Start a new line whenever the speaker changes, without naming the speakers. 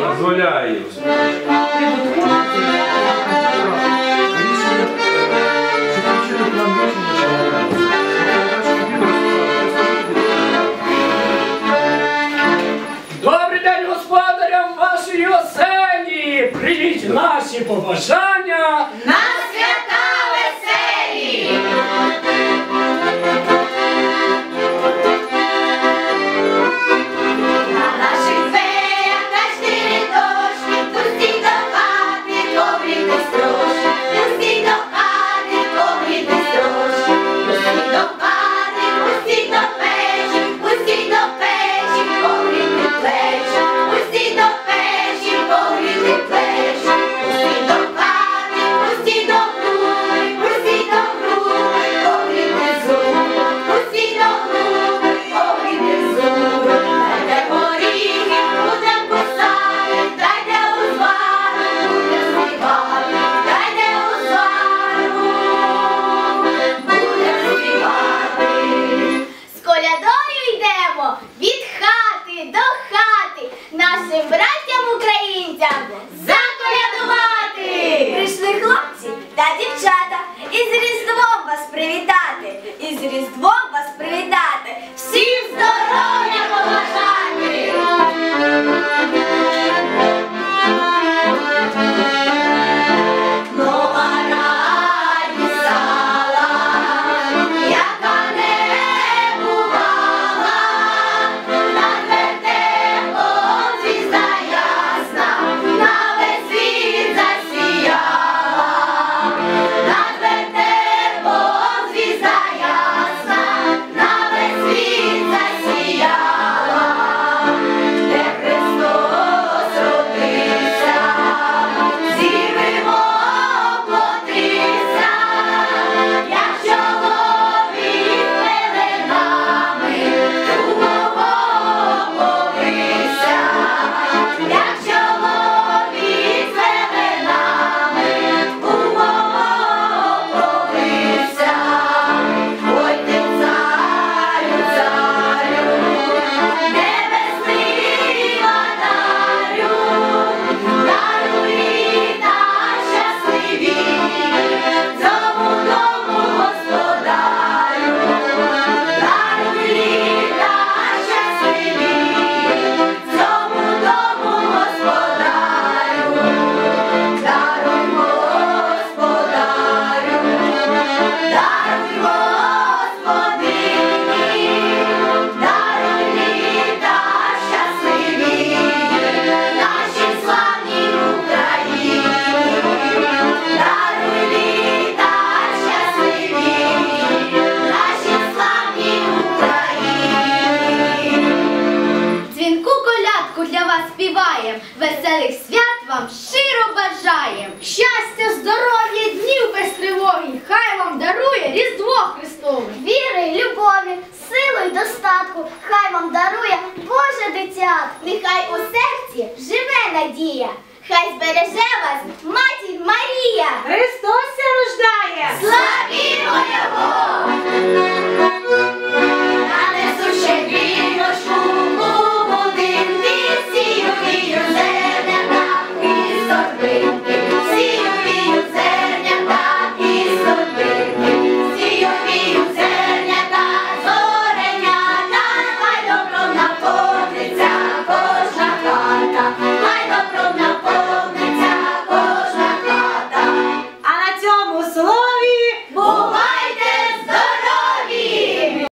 дозволяє.
Добрий день господарям вашої осені! привіть наші побажання.
is it краєм, веселих свят вам щиро бажаєм. Щастя, здоров'я, днів без тривоги, хай вам дарує Різдво Христове. Віри, любові, силу і достатку, хай вам дарує Боже дитя. Нехай у серці живе надія, хай збереже вас матір Марія.
Христос рождає!
Славімо Його!